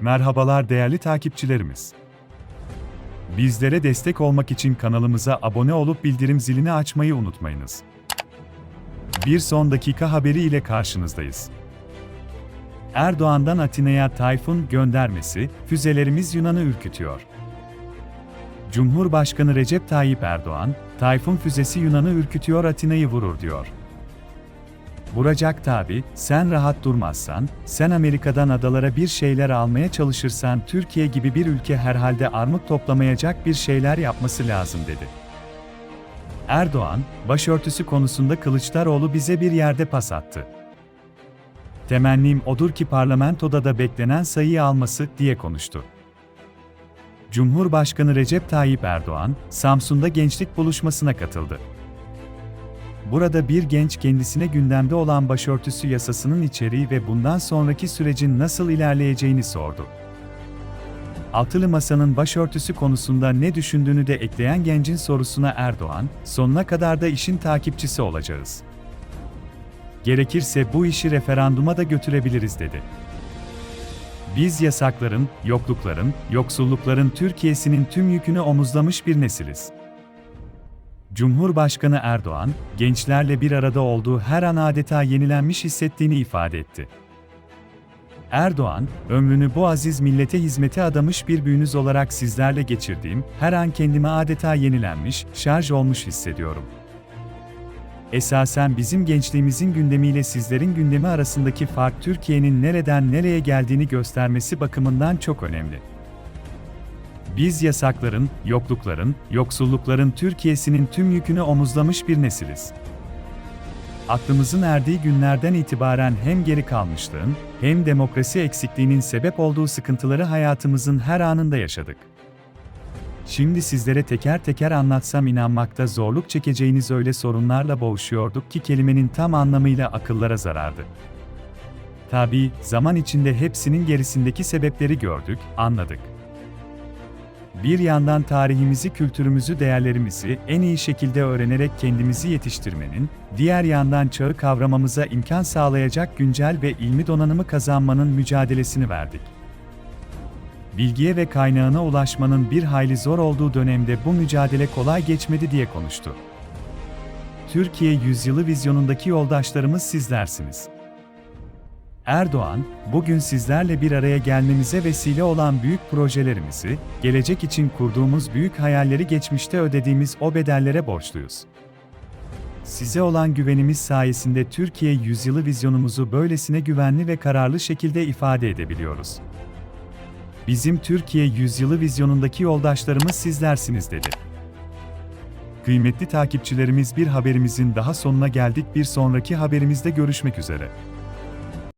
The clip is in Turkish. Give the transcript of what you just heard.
Merhabalar değerli takipçilerimiz. Bizlere destek olmak için kanalımıza abone olup bildirim zilini açmayı unutmayınız. Bir son dakika haberi ile karşınızdayız. Erdoğan'dan Atina'ya Tayfun göndermesi, füzelerimiz Yunan'ı ürkütüyor. Cumhurbaşkanı Recep Tayyip Erdoğan, Tayfun füzesi Yunan'ı ürkütüyor Atina'yı vurur diyor. Vuracak tabi, sen rahat durmazsan, sen Amerika'dan adalara bir şeyler almaya çalışırsan Türkiye gibi bir ülke herhalde armut toplamayacak bir şeyler yapması lazım dedi. Erdoğan, başörtüsü konusunda Kılıçdaroğlu bize bir yerde pas attı. Temennim odur ki parlamentoda da beklenen sayıyı alması diye konuştu. Cumhurbaşkanı Recep Tayyip Erdoğan, Samsun'da gençlik buluşmasına katıldı. Burada bir genç kendisine gündemde olan başörtüsü yasasının içeriği ve bundan sonraki sürecin nasıl ilerleyeceğini sordu. Altılı Masa'nın başörtüsü konusunda ne düşündüğünü de ekleyen gencin sorusuna Erdoğan, sonuna kadar da işin takipçisi olacağız. Gerekirse bu işi referanduma da götürebiliriz dedi. Biz yasakların, yoklukların, yoksullukların Türkiye'sinin tüm yükünü omuzlamış bir nesiliz. Cumhurbaşkanı Erdoğan, gençlerle bir arada olduğu her an adeta yenilenmiş hissettiğini ifade etti. Erdoğan, ömrünü bu aziz millete hizmete adamış bir büyünüz olarak sizlerle geçirdiğim her an kendimi adeta yenilenmiş, şarj olmuş hissediyorum. Esasen bizim gençliğimizin gündemiyle sizlerin gündemi arasındaki fark Türkiye'nin nereden nereye geldiğini göstermesi bakımından çok önemli. Biz yasakların, yoklukların, yoksullukların Türkiye'sinin tüm yükünü omuzlamış bir nesiliz. Aklımızın erdiği günlerden itibaren hem geri kalmışlığın, hem demokrasi eksikliğinin sebep olduğu sıkıntıları hayatımızın her anında yaşadık. Şimdi sizlere teker teker anlatsam inanmakta zorluk çekeceğiniz öyle sorunlarla boğuşuyorduk ki kelimenin tam anlamıyla akıllara zarardı. Tabii, zaman içinde hepsinin gerisindeki sebepleri gördük, anladık. Bir yandan tarihimizi, kültürümüzü, değerlerimizi en iyi şekilde öğrenerek kendimizi yetiştirmenin, diğer yandan çağı kavramamıza imkan sağlayacak güncel ve ilmi donanımı kazanmanın mücadelesini verdik. Bilgiye ve kaynağına ulaşmanın bir hayli zor olduğu dönemde bu mücadele kolay geçmedi diye konuştu. Türkiye yüzyılı vizyonundaki yoldaşlarımız sizlersiniz. Erdoğan, bugün sizlerle bir araya gelmemize vesile olan büyük projelerimizi, gelecek için kurduğumuz büyük hayalleri geçmişte ödediğimiz o bedellere borçluyuz. Size olan güvenimiz sayesinde Türkiye yüzyılı vizyonumuzu böylesine güvenli ve kararlı şekilde ifade edebiliyoruz. Bizim Türkiye yüzyılı vizyonundaki yoldaşlarımız sizlersiniz dedi. Kıymetli takipçilerimiz bir haberimizin daha sonuna geldik. Bir sonraki haberimizde görüşmek üzere.